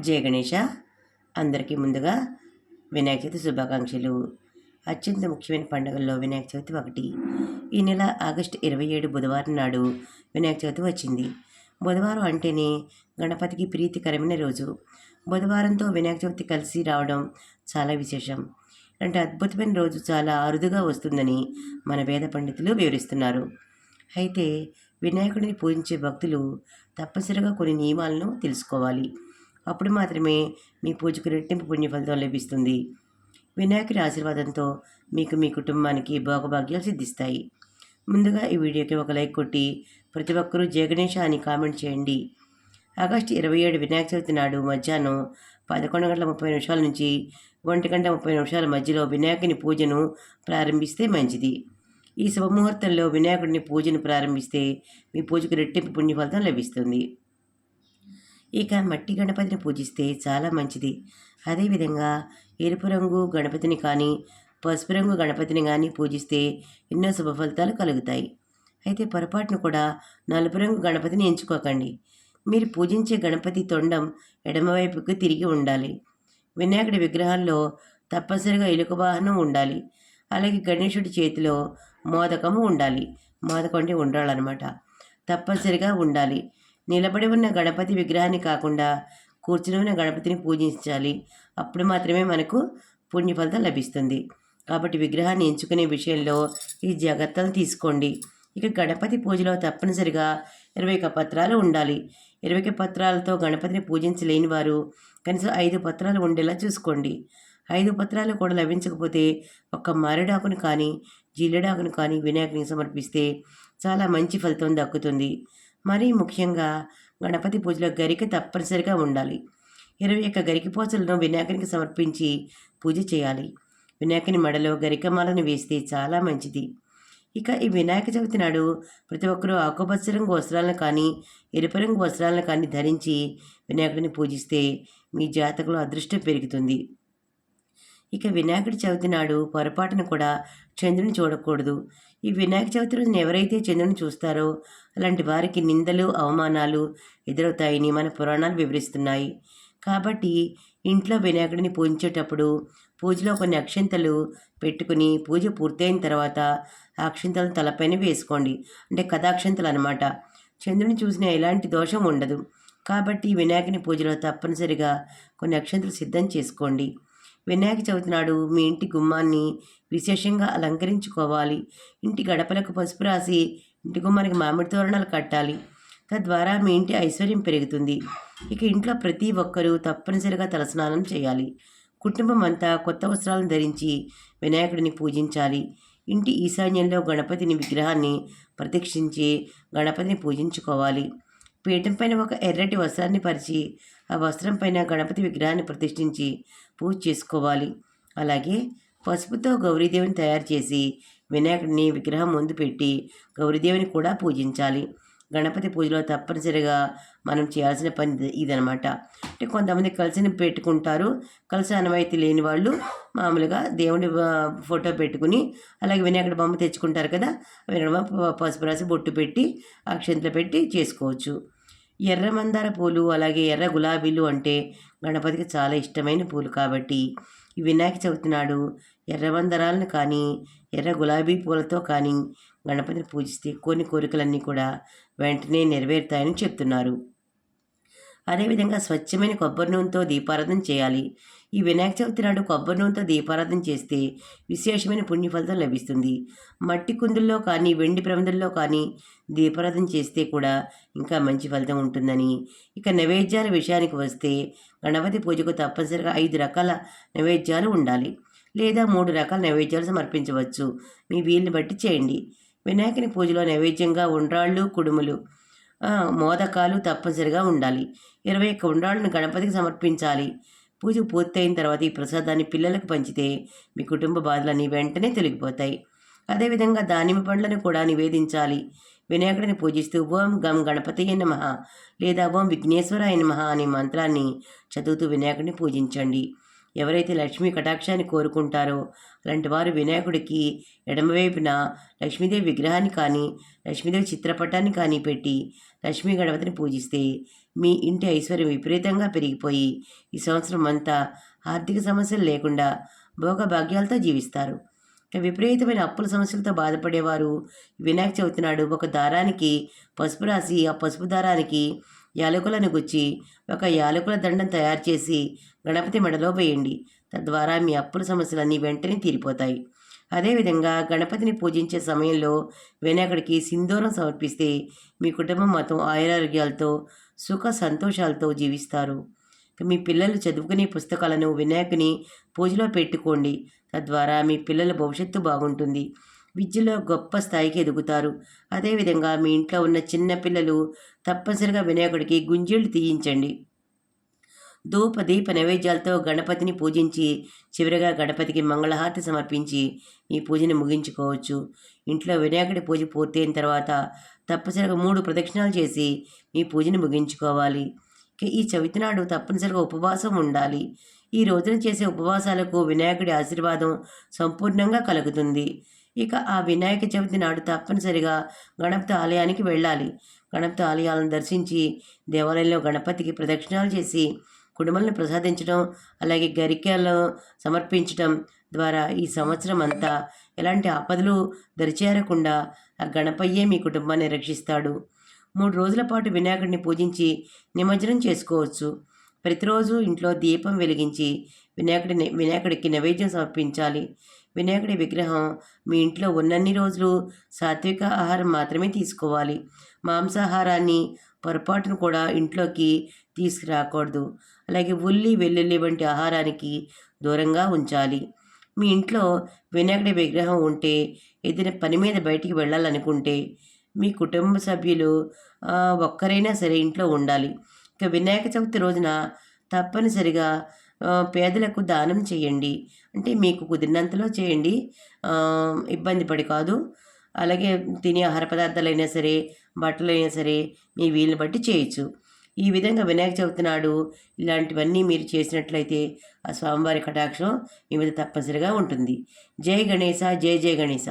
జయ గణేష. అందరికీ ముందుగా వినాయక చవితి శుభాకాంక్షలు. అత్యంత ముఖ్యమైన పండుగల్లో వినాయక చవితి ఒకటి. ఈ నెల ఆగస్టు ఇరవై ఏడు బుధవారం నాడు వినాయక చవితి వచ్చింది. బుధవారం అంటేనే గణపతికి ప్రీతికరమైన రోజు. బుధవారంతో వినాయక చవితి కలిసి రావడం చాలా విశేషం. అంటే అద్భుతమైన రోజు చాలా అరుదుగా వస్తుందని మన వేద పండితులు వివరిస్తున్నారు. అయితే వినాయకుడిని పూజించే భక్తులు తప్పనిసరిగా కొన్ని నియమాలను తెలుసుకోవాలి. అప్పుడు మాత్రమే మీ పూజకు రెట్టింపు పుణ్య ఫలితం లభిస్తుంది. వినాయకుడి ఆశీర్వాదంతో మీకు మీ కుటుంబానికి భోగభాగ్యాలు సిద్ధిస్తాయి. ముందుగా ఈ వీడియోకి ఒక లైక్ కొట్టి ప్రతి ఒక్కరూ జయగణేష అని కామెంట్ చేయండి. ఆగస్టు ఇరవై ఏడు వినాయక చవితి నాడు మధ్యాహ్నం పదకొండు గంటల ముప్పై నిమిషాల నుంచి ఒంటి గంట ముప్పై నిమిషాల మధ్యలో వినాయకుని పూజను ప్రారంభిస్తే మంచిది. ఈ శుభముహూర్తంలో వినాయకుడిని పూజను ప్రారంభిస్తే మీ పూజకు రెట్టింపు పుణ్యఫలితం లభిస్తుంది. ఇక మట్టి గణపతిని పూజిస్తే చాలా మంచిది. అదేవిధంగా ఎరుపు రంగు గణపతిని కానీ పసుపు రంగు గణపతిని కానీ పూజిస్తే ఎన్నో శుభ ఫలితాలు కలుగుతాయి. అయితే పొరపాటును కూడా నలుపు రంగు గణపతిని ఎంచుకోకండి. మీరు పూజించే గణపతి తొండం ఎడమవైపుకు తిరిగి ఉండాలి. వినాయకుడి విగ్రహాల్లో తప్పనిసరిగా ఇలుక వాహనం ఉండాలి. అలాగే గణేశుడి చేతిలో మోదకము ఉండాలి. మోదకం అంటే ఉండాలన్నమాట తప్పనిసరిగా ఉండాలి. నిలబడి ఉన్న గణపతి విగ్రహాన్ని కాకుండా కూర్చుని ఉన్న గణపతిని పూజించాలి. అప్పుడు మాత్రమే మనకు పుణ్య ఫలితం లభిస్తుంది. కాబట్టి విగ్రహాన్ని ఎంచుకునే విషయంలో ఈ జాగ్రత్తలు తీసుకోండి. ఇక గణపతి పూజలో తప్పనిసరిగా ఇరవై పత్రాలు ఉండాలి. ఇరవై పత్రాలతో గణపతిని పూజించలేని వారు కనీసం ఐదు పత్రాలు ఉండేలా చూసుకోండి. ఐదు పత్రాలు కూడా లభించకపోతే ఒక్క మారేడాకును కానీ జిల్లెడాకును కానీ వినాయకునికి సమర్పిస్తే చాలా మంచి ఫలితం దక్కుతుంది. మరీ ముఖ్యంగా గణపతి పూజలో గరిక తప్పనిసరిగా ఉండాలి. ఇరవై ఒక్క గరిక పూజలను వినాయకునికి సమర్పించి పూజ చేయాలి. వినాయకుని మెడలో గరికమాలను వేస్తే చాలా మంచిది. ఇక ఈ వినాయక చవితి నాడు ప్రతి ఒక్కరూ ఆకుపచ్చ రంగు వస్త్రాలను కానీ ఎరుపు రంగు వస్త్రాలను కానీ ధరించి వినాయకుడిని పూజిస్తే మీ జాతకంలో అదృష్టం పెరుగుతుంది. ఇక వినాయకుడి చవితి నాడు పొరపాటును కూడా చంద్రుని చూడకూడదు. ఈ వినాయక చవితి రోజున ఎవరైతే చంద్రుని చూస్తారో అలాంటి వారికి నిందలు అవమానాలు ఎదురవుతాయని మన పురాణాలు వివరిస్తున్నాయి. కాబట్టి ఇంట్లో వినాయకుడిని పూజించేటప్పుడు పూజలో కొన్ని అక్షింతలు పెట్టుకుని పూజ పూర్తయిన తర్వాత ఆ అక్షింతలను తలపైన వేసుకోండి. అంటే కథాక్షింతలు అనమాట చంద్రుని చూసిన ఎలాంటి దోషం ఉండదు. కాబట్టి వినాయకుని పూజలో తప్పనిసరిగా కొన్ని అక్షంతలు సిద్ధం చేసుకోండి. వినాయక చవితి నాడు మీ ఇంటి గుమ్మాన్ని విశేషంగా అలంకరించుకోవాలి. ఇంటి గడపలకు పసుపు రాసి ఇంటి గుమ్మానికి మామిడి తోరణాలు కట్టాలి. తద్వారా మీ ఇంటి ఐశ్వర్యం పెరుగుతుంది. ఇక ఇంట్లో ప్రతి ఒక్కరూ తప్పనిసరిగా తలస్నానం చేయాలి. కుటుంబం అంతా కొత్త వస్త్రాలను ధరించి వినాయకుడిని పూజించాలి. ఇంటి ఈశాన్యంలో గణపతిని విగ్రహాన్ని ప్రతిక్షించి గణపతిని పూజించుకోవాలి. పీఠం పైన ఒక ఎర్రటి వస్త్రాన్ని పరిచి ఆ వస్త్రం పైన గణపతి విగ్రహాన్ని ప్రతిష్ఠించి పూజ చేసుకోవాలి. అలాగే పసుపుతో గౌరీదేవిని తయారు చేసి వినాయకుడిని విగ్రహం ముందు పెట్టి గౌరీదేవిని కూడా పూజించాలి. గణపతి పూజలో తప్పనిసరిగా మనం చేయాల్సిన పని ఇదనమాట అంటే కొంతమంది కలిసిని పెట్టుకుంటారు. కలిసి అనవాయితీ లేని వాళ్ళు మామూలుగా దేవుడి ఫోటో పెట్టుకుని అలాగే వినాయకుడి బొమ్మ తెచ్చుకుంటారు కదా వినాయకుడి బొమ్మ పసుపు రాసి బొట్టు పెట్టి అక్షంతలు పెట్టి చేసుకోవచ్చు. ఎర్ర మందార పూలు అలాగే ఎర్ర గులాబీలు అంటే గణపతికి చాలా ఇష్టమైన పూలు కాబట్టి వినాయక చవితి నాడు ఎర్ర మందారాలను కానీ ఎర్ర గులాబీ పూలతో కానీ గణపతిని పూజిస్తే కొన్ని కోరికలన్నీ కూడా వెంటనే నెరవేరుతాయని చెప్తున్నారు. అదేవిధంగా స్వచ్ఛమైన కొబ్బరి నూనెతో దీపారాధన చేయాలి. ఈ వినాయక చవితి నాడు కొబ్బరి నూనెతో దీపారాధన చేస్తే విశేషమైన పుణ్యఫలితం లభిస్తుంది. మట్టి కుందుల్లో కానీ వెండి ప్రమిదల్లో కానీ దీపారాధన చేస్తే కూడా ఇంకా మంచి ఫలితం ఉంటుందని. ఇక నైవేద్యాల విషయానికి వస్తే గణపతి పూజకు తప్పనిసరిగా ఐదు రకాల నైవేద్యాలు ఉండాలి. లేదా మూడు రకాల నైవేద్యాలు సమర్పించవచ్చు. మీ వీలుని బట్టి చేయండి. వినాయకుని పూజలో నైవేద్యంగా ఉండ్రాళ్ళు కుడుములు మోదకాలు తప్పనిసరిగా ఉండాలి. ఇరవై ఒక్క ఉండ్రాళ్ళను గణపతికి సమర్పించాలి. పూజ పూర్తయిన తర్వాత ఈ ప్రసాదాన్ని పిల్లలకు పంచితే మీ కుటుంబ బాధలన్నీ వెంటనే తొలగిపోతాయి. అదేవిధంగా దానిమ్మ పండ్లను కూడా నివేదించాలి. వినాయకుడిని పూజిస్తూ ఓం గం గణపతి నమ లేదా ఓం విఘ్నేశ్వరాయ నమ అనే మంత్రాన్ని చదువుతూ వినాయకుడిని పూజించండి. ఎవరైతే లక్ష్మీ కటాక్షాన్ని కోరుకుంటారో అలాంటి వారు వినాయకుడికి ఎడమవైపున లక్ష్మీదేవి విగ్రహాన్ని కానీ లక్ష్మీదేవి చిత్రపటాన్ని కానీ పెట్టి లక్ష్మీ గణపతిని పూజిస్తే మీ ఇంటి ఐశ్వర్యం విపరీతంగా పెరిగిపోయి ఈ సంవత్సరం అంతా ఆర్థిక సమస్యలు లేకుండా భోగభాగ్యాలతో జీవిస్తారు. విపరీతమైన అప్పుల సమస్యలతో బాధపడేవారు వినాయక చవితి నాడు ఒక దారానికి పసుపు రాసి ఆ పసుపు దారానికి యాలకులను గుచ్చి ఒక యాలకుల దండం తయారు చేసి గణపతి మెడలో వేయండి. తద్వారా మీ అప్పుల సమస్యలన్నీ వెంటనే తీరిపోతాయి. అదేవిధంగా గణపతిని పూజించే సమయంలో వినాయకుడికి సింధూరం సమర్పిస్తే మీ కుటుంబం మొత్తం ఆయురారోగ్యాలతో సుఖ సంతోషాలతో జీవిస్తారు. మీ పిల్లలు చదువుకునే పుస్తకాలను వినాయకుని పూజలో పెట్టుకోండి. తద్వారా మీ పిల్లల భవిష్యత్తు బాగుంటుంది. విద్యలో గొప్ప స్థాయికి ఎదుగుతారు. అదేవిధంగా మీ ఇంట్లో ఉన్న చిన్న పిల్లలు తప్పనిసరిగా వినాయకుడికి గుంజీళ్ళు తీయించండి. ధూప దీప నైవేద్యాలతో గణపతిని పూజించి చివరిగా గణపతికి మంగళహారతి సమర్పించి ఈ పూజని ముగించుకోవచ్చు. ఇంట్లో వినాయకుడి పూజ పూర్తయిన తర్వాత తప్పనిసరిగా మూడు ప్రదక్షిణాలు చేసి ఈ పూజని ముగించుకోవాలి. ఈ చవితి నాడు తప్పనిసరిగా ఉపవాసం ఉండాలి. ఈ రోజున చేసే ఉపవాసాలకు వినాయకుడి ఆశీర్వాదం సంపూర్ణంగా కలుగుతుంది. ఇక ఆ వినాయక చవితి నాడు తప్పనిసరిగా గణపతి ఆలయానికి వెళ్ళాలి. గణపతి ఆలయాలను దర్శించి దేవాలయంలో గణపతికి ప్రదక్షిణాలు చేసి కుడుమల్ని ప్రసాదించడం అలాగే గరికెలను సమర్పించడం ద్వారా ఈ సంవత్సరం అంతా ఎలాంటి ఆపదలు దరిచేరకుండా ఆ గణపయ్యే మీ కుటుంబాన్ని రక్షిస్తాడు. మూడు రోజుల పాటు వినాయకుడిని పూజించి నిమజ్జనం చేసుకోవచ్చు. ప్రతిరోజు ఇంట్లో దీపం వెలిగించి వినాయకుడి వినాయకుడికి నైవేద్యం సమర్పించాలి. వినాయకుడి విగ్రహం మీ ఇంట్లో ఉన్నన్ని రోజులు సాత్విక ఆహారం మాత్రమే తీసుకోవాలి. మాంసాహారాన్ని పొరపాటును కూడా ఇంట్లోకి తీసుకురాకూడదు. అలాగే ఉల్లి వెల్లుల్లి వంటి ఆహారానికి దూరంగా ఉంచాలి. మీ ఇంట్లో వినాయకుడి విగ్రహం ఉంటే ఏదైనా పని మీద బయటికి వెళ్ళాలనుకుంటే మీ కుటుంబ సభ్యులు ఒక్కరైనా సరే ఇంట్లో ఉండాలి. ఇక వినాయక చవితి రోజున తప్పనిసరిగా పేదలకు దానం చేయండి. అంటే మీకు కుదిరినంతలో చేయండి. ఇబ్బంది పడి కాదు. అలాగే తినే ఆహార పదార్థాలైనా సరే బట్టలైనా సరే మీ వీలుని బట్టి చేయొచ్చు. ఈ విధంగా వినాయక చవితి నాడు ఇలాంటివన్నీ మీరు చేసినట్లయితే ఆ స్వామివారి కటాక్షం మీ మీద తప్పనిసరిగా ఉంటుంది. జై గణేశ జై జై గణేశ.